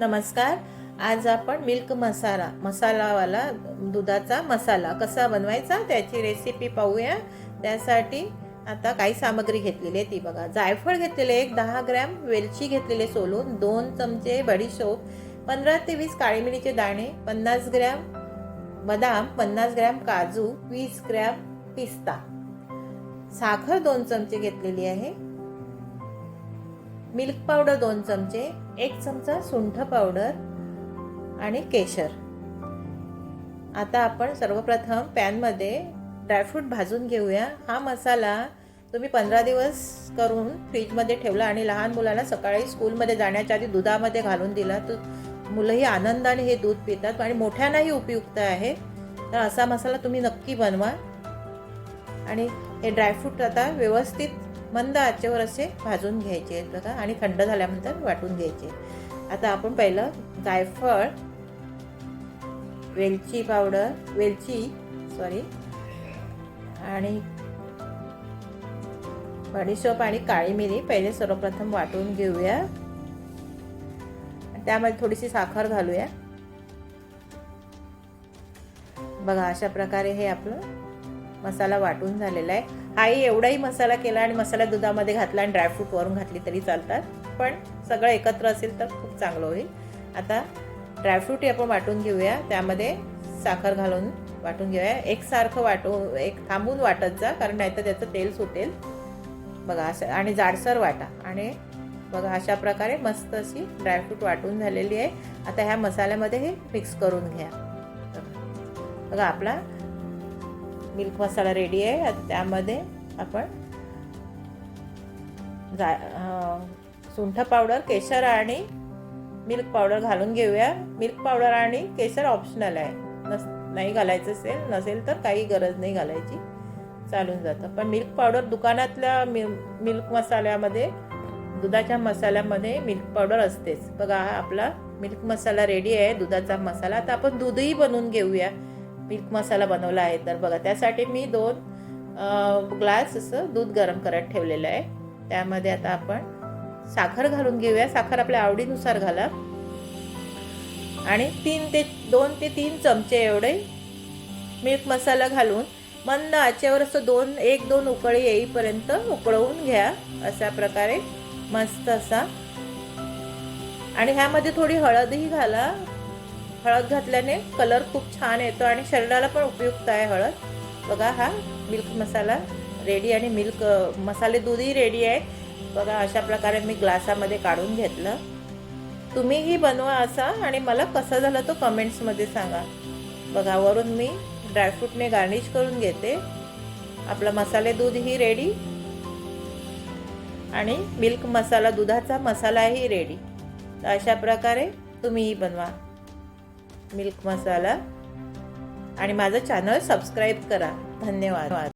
नमस्कार. आज आपण मिल्क मसाला मसालावाला दुधाचा मसाला कसा बनवायचा त्याची रेसिपी पाहूया. त्यासाठी आता काही सामग्री घेतलेली आहे ती बघा. जायफळ घेतलेले एक दहा ग्रॅम वेलची घेतलेले सोलून दोन चमचे बडीशोप पंधरा ते वीस काळी मिरीचे दाणे पन्नास ग्रॅम बदाम पन्नास ग्रॅम काजू वीस ग्रॅम पिस्ता. साखर दोन चमचे घेतलेली आहे. मिल्क पावडर दोन चमचे एक चमचा सुंठ पावडर आणि केशर. आता आपण सर्वप्रथम पॅनमध्ये ड्रायफ्रूट भाजून घेऊया. हा मसाला तुम्ही पंधरा दिवस करून फ्रीजमध्ये ठेवला आणि लहान मुलाला सकाळी स्कूलमध्ये जाण्याच्या आधी दुधामध्ये घालून दिला. तर मुलंही आनंदाने हे दूध पितात आणि मोठ्यांनाही उपयुक्त आहे. तर असा मसाला तुम्ही नक्की बनवा. आणि हे ड्रायफ्रूट आता व्यवस्थित मंद आचेवर असे भाजून घ्यायचे बघा. आणि थंड झाल्यानंतर वाटून घ्यायचे आता आपण पहिलं जायफळ वेलची पावडर वेलची सॉरी आणि बडीशोप आणि काळी मिरी पहिले सर्वप्रथम वाटून घेऊया. त्यामध्ये थोडीशी साखर घालूया. बघा अशा प्रकारे हे आपलं मसाला वाटून झालेला आहे. हाही एवढाही मसाला केला आणि मसाला दुधामध्ये घातला आणि ड्रायफ्रूट वरून घातली तरी चालतात. पण सगळं एकत्र असेल तर खूप चांगलं होईल. आता ड्रायफ्रूटही आपण वाटून घेऊया. त्यामध्ये साखर घालून वाटून घेऊया. एकसारखं वाटू एक थांबून वाटत जा कारण नाहीतर त्याचं तेल सुटेल. बघा असं आणि जाडसर वाटा. आणि बघा अशा प्रकारे मस्त अशी ड्रायफ्रूट वाटून झालेली आहे. आता ह्या मसाल्यामध्ये हे मिक्स करून घ्या. बघा आपला मिल्क मसाला रेडी आहे. आता त्यामध्ये आपण जा सुंठ पावडर केशर आणि मिल्क पावडर घालून घेऊया. मिल्क पावडर आणि केशर ऑप्शनल आहे. नस नाही घालायचं असेल नसेल तर काही गरज नाही घालायची. चालून जातं. पण मिल्क पावडर दुकानातल्या मि मिल्क मसाल्यामध्ये दुधाच्या मसाल्यामध्ये मिल्क पावडर असतेच. बघा हा आपला मिल्क मसाला रेडी आहे दुधाचा मसाला. तर आपण दूधही बनवून घेऊया. मिल्क मसाला बनवला आहे. तर बघा त्यासाठी मी दोन ग्लास असं दूध गरम करत ठेवलेलं आहे. त्यामध्ये आता आपण साखर घालून घेऊया. साखर आपल्या आवडीनुसार घाला. आणि तीन ते दोन ते तीन चमचे एवढे मिल्क मसाला घालून मंद आचेवर असं दोन एक दोन उकळी येईपर्यंत उकळवून घ्या. अशा प्रकारे मस्त असा. आणि ह्यामध्ये थोडी हळदही घाला. हळद घातल्याने कलर खूप छान येतो आणि शरीराला पण उपयुक्त आहे हळद. बघा हा मिल्क मसाला रेडी आणि मिल्क मसाले दूधही रेडी आहे. बघा अशा प्रकारे मी ग्लासामध्ये काढून घेतलं. तुम्हीही बनवा असा आणि मला कसा झाला तो कमेंट्समध्ये सांगा. बघा वरून मी ड्रायफ्रूटने गार्निश करून घेते. आपलं मसाले दूधही रेडी आणि मिल्क मसाला दुधाचा मसालाही रेडी तर अशा प्रकारे तुम्हीही बनवा. मिल्क मसाला. आणि माझं चॅनल सबस्क्राईब करा. धन्यवाद.